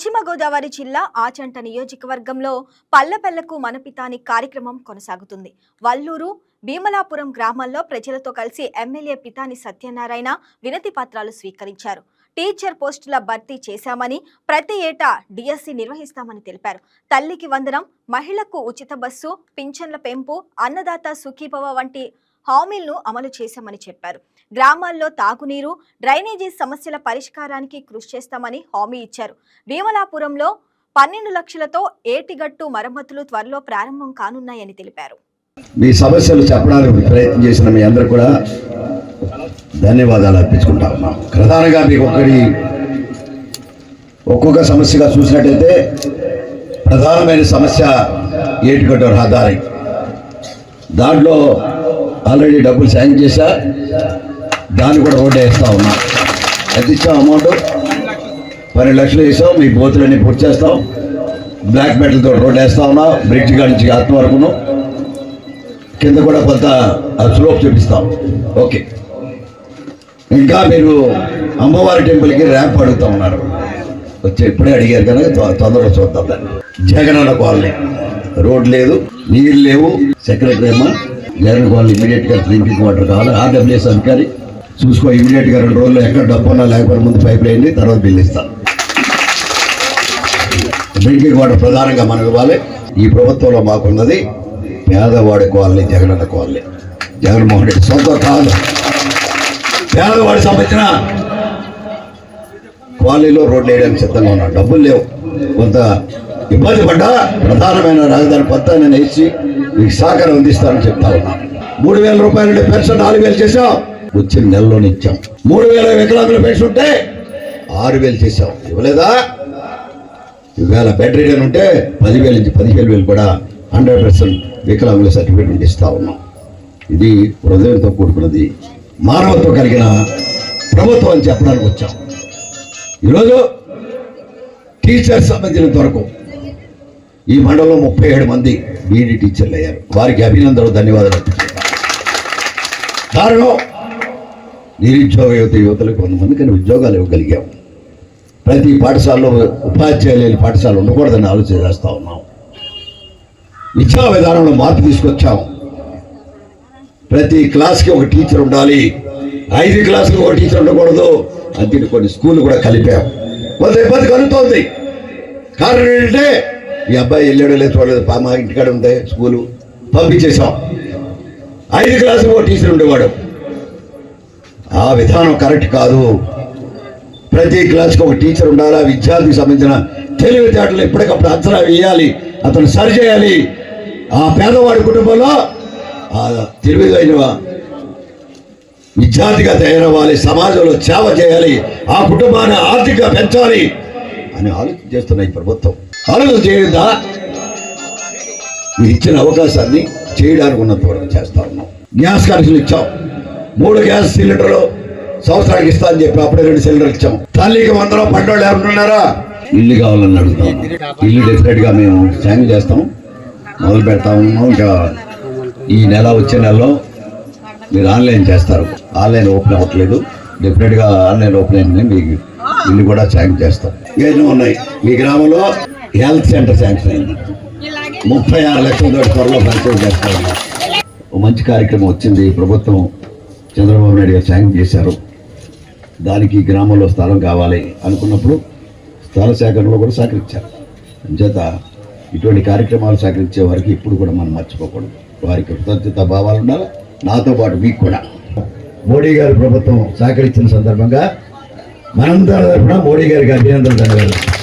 పశ్చిమ గోదావరి జిల్లా ఆచంట నియోజకవర్గంలో పల్లెపల్లెకు మనపితాని కార్యక్రమం కొనసాగుతుంది. వల్లూరు భీమలాపురం గ్రామాల్లో ప్రజలతో కలిసి ఎమ్మెల్యే పితాని సత్యనారాయణ వినతి పత్రాలు స్వీకరించారు. టీచర్ పోస్టుల భర్తీ చేశామని ప్రతి ఏటా డిఎస్సి నిర్వహిస్తామని తెలిపారు. తల్లికి వందనం మహిళకు ఉచిత బస్సు పింఛన్ల పెంపు అన్నదాత సుఖీభవ వంటి హామీలను అమలు చేశామని చెప్పారు. గ్రామాల్లో తాగునీరు డ్రైనేజీ సమస్యల పరిష్కారానికి కృషి చేస్తామని హామీ ఇచ్చారు. భీమలాపురంలో పన్నెండు లక్షలతో ఏటిగట్టు మరమ్మతులు త్వరలో ప్రారంభం కానున్నాయని తెలిపారు. మీ సమస్యలు చెప్పడానికి ప్రయత్నం చేసిన మీ అందరు కూడా ధన్యవాదాలు అర్పించుకుంటా ఉన్నాం. ప్రధానంగా మీకు ఒక్కడి ఒక్కొక్క సమస్యగా చూసినట్టయితే ప్రధానమైన సమస్య ఏటిగట్టు రహదారి. దాంట్లో ఆల్రెడీ డబ్బులు శాంక్షన్ చేశా. దాన్ని కూడా రోడ్డు వేస్తా ఉన్నా. ఎంత ఇచ్చాం అమౌంట్? పన్నెండు లక్షలు వేసాం మీ బోతులన్నీ పూర్తి చేస్తాం. బ్లాక్ మెటల్తో రోడ్డు వేస్తా ఉన్నా. బ్రిడ్జ్ కాడి నుంచి ఆత్మ వరకును కింద కూడా కొంత స్లోప్ చూపిస్తాం. ఓకే. ఇంకా మీరు అమ్మవారి టెంపుల్కి ర్యాంప్ అడుగుతా ఉన్నారు. వచ్చి ఇప్పుడే అడిగారు కనుక తొందరగా చూద్దాం దాన్ని. జగనన్న కాలనీ. రోడ్ లేదు నీళ్ళు లేవు సెక్రటరీ అమ్మ జగన్ ఇమీడియట్గా డ్రింకింగ్ వాటర్ కావాలి. ఆర్డబ్ల్యూఎస్ అధికారి చూసుకో ఇమీడియట్గా రెండు రోజులు ఎక్కడ డబ్బున్నా లేకపోతే ముందు పైప్ లైన్ తర్వాత బిల్ ఇస్తాను డ్రింకింగ్ వాటర్ ప్రధానంగా మనం ఇవ్వాలి. ఈ ప్రభుత్వంలో మాకున్నది పేదవాడి కాలనీ జగనన్న కాలనీ. జగన్మోహన్ రెడ్డి సొంత కాదు. పేదవాడి సంబంధించిన కాలనీలో రోడ్లు వేయడానికి సిద్ధంగా ఉన్నాం. డబ్బులు లేవు. కొంత ఇబ్బంది పడ్డా ప్రధానమైన రాజధాని పత్తా నేను మీకు సహకారం అందిస్తానని చెప్తా ఉన్నా. మూడు వేల రూపాయలు పెన్షన్ నాలుగు వేలు చేసాం వచ్చిన నెలలోనే ఇచ్చాం. మూడు వేల వికలాంగుల పెన్షన్ ఉంటే ఆరు వేలు చేసాం ఇవ్వలేదా? ఇవాళ బ్యాటరీ అని ఉంటే పదివేల నుంచి పదిహేను వేలు కూడా హండ్రెడ్ పర్సెంట్ వికలాంగుల సర్టిఫికేట్ ఇస్తా ఉన్నాం. ఇది హృదయంతో కూడుకున్నది. మానవత్వం కలిగిన ప్రభుత్వం అని చెప్పడానికి వచ్చాం. ఈరోజు టీచర్స్ సంబంధించినంత వరకు ఈ మండలంలో ముప్పై ఏడు మంది బీఈడి టీచర్లు అయ్యారు. వారికి అభినందనలు ధన్యవాదాలు అర్పించుకుంటాం కారణం నిరుద్యోగ యువత యువతలకు కొంతమంది కానీ ఉద్యోగాలు ఇవ్వగలిగాం. ప్రతి పాఠశాలలో ఉపాధ్యాయులు లేని పాఠశాల ఉండకూడదని ఆలోచన చేస్తూ ఉన్నాం. విద్యా విధానంలో మార్పు తీసుకొచ్చాము ప్రతి క్లాస్కి ఒక టీచర్ ఉండాలి. ఐదు క్లాస్కి ఒక టీచర్ ఉండకూడదు. అంతే కొన్ని స్కూళ్ళు కూడా కలిపాం. కొంత ఇబ్బంది కలుగుతోంది. కారణం ఏంటంటే ఈ అబ్బాయి వెళ్ళాడో లేదు చూడలేదు పా మా ఇంటికాడ ఉంది స్కూలు. పంపించేసాం ఐదు క్లాసులకు ఒక టీచర్ ఉండేవాడు. ఆ విధానం కరెక్ట్ కాదు. ప్రతి క్లాస్కి ఒక టీచర్ ఉండాలి? ఆ విద్యార్థికి సంబంధించిన తెలివితేటలు ఎప్పటికప్పుడు అంచనా వేయాలి. అతను సరి చేయాలి. ఆ పేదవాడి కుటుంబంలో ఆ తెలివిదైన విద్యార్థిగా తయారవ్వాలి. సమాజంలో సేవ చేయాలి. ఆ కుటుంబాన్ని ఆర్థికంగా పెంచాలి అని ఆలోచన చేస్తున్నాయి ప్రభుత్వం. ఆలోచన చేయదా మీరు ఇచ్చిన అవకాశాన్ని చేయడానికి ఉన్న దూరం చేస్తా ఉన్నాం. గ్యాస్ కనెక్షన్ ఇచ్చాం. మూడు గ్యాస్ సిలిండర్లు సంవత్సరానికి ఇస్తా అని చెప్పి అప్పుడే రెండు సిలిండర్లు ఇచ్చాం. తల్లికి వందలో పండోళ్ళు ఎవరున్నారా ఇల్లు కావాలని అడుగుతాం. ఇల్లు డెఫినెట్గా మేము సాయం చేస్తాం. మొదలు పెడతా ఉన్నాం ఇంకా ఈ నెల వచ్చే నెలలో మీరు ఆన్లైన్ చేస్తారు. ఆన్లైన్ ఓపెన్ అవ్వట్లేదు. డెఫినెట్గా ఆన్లైన్ ఓపెన్ అయింది మీకు ఇల్లు కూడా శాంక్షన్ చేస్తాం. ఏదో ఉన్నాయి. మీ గ్రామంలో హెల్త్ సెంటర్ శాంక్షన్ అయింది. ముప్పై ఆరు లక్షల త్వరలో పరిచయం చేస్తారు మంచి కార్యక్రమం వచ్చింది. ప్రభుత్వం చంద్రబాబు నాయుడు గారు శాంక్షన్ చేశారు. దానికి గ్రామంలో స్థలం కావాలి అనుకున్నప్పుడు స్థల సేకరణలో కూడా సహకరించారు. అంచేత ఇటువంటి కార్యక్రమాలు సహకరించే వారికి ఇప్పుడు కూడా మనం మర్చిపోకూడదు. వారికి కృతజ్ఞత భావాలు ఉండాలి? నాతో పాటు మీకు కూడా. మోడీ గారి ప్రభుత్వం సహకరించిన సందర్భంగా మనందరి తరఫున మోడీ గారికి అభినందనలు. ధన్యవాదాలు